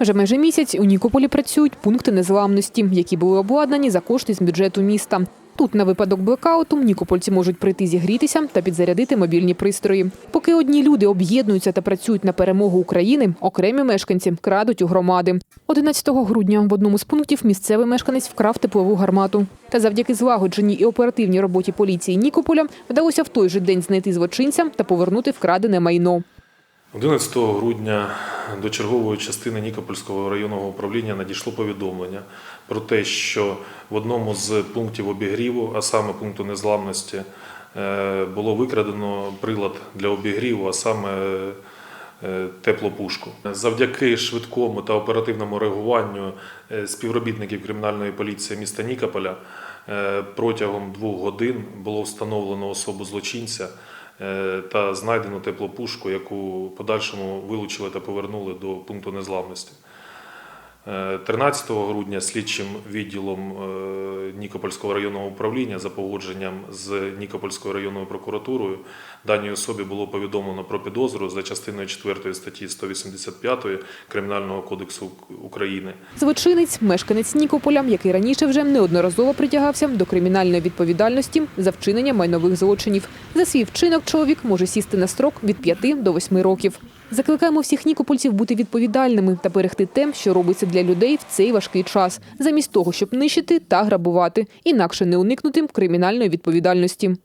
Вже майже місяць у Нікополі працюють пункти незламності, які були обладнані за кошти з бюджету міста. Тут на випадок блекауту нікопольці можуть прийти зігрітися та підзарядити мобільні пристрої. Поки одні люди об'єднуються та працюють на перемогу України, окремі мешканці крадуть у громади. 11 грудня в одному з пунктів місцевий мешканець вкрав теплову гармату. Та завдяки злагодженій і оперативній роботі поліції Нікополя вдалося в той же день знайти злочинця та повернути вкрадене майно. 11 грудня до чергової частини Нікопольського районного управління надійшло повідомлення про те, що в одному з пунктів обігріву, а саме пункту незламності, е, було викрадено прилад для обігріву, а саме е, теплопушку. Завдяки швидкому та оперативному реагуванню е, співробітників кримінальної поліції міста Нікополя протягом двох годин було встановлено особу злочинця та знайдену теплопушку, яку подальшому вилучили та повернули до пункту незламності. Е, 13 грудня слідчим відділом е, Нікопольського районного управління за погодженням з Нікопольською районною прокуратурою даній особі було повідомлено про підозру за частиною 4 статті 185 Кримінального кодексу України. Злочинець, мешканець Нікополя, який раніше вже неодноразово притягався до кримінальної відповідальності за вчинення майнових злочинів. За свій вчинок чоловік може сісти на строк від 5 до 8 років. Закликаємо всіх нікопольців бути відповідальними та берегти те, що робиться для людей в цей важкий час, замість того, щоб нищити та грабувати, інакше не уникнути кримінальної відповідальності.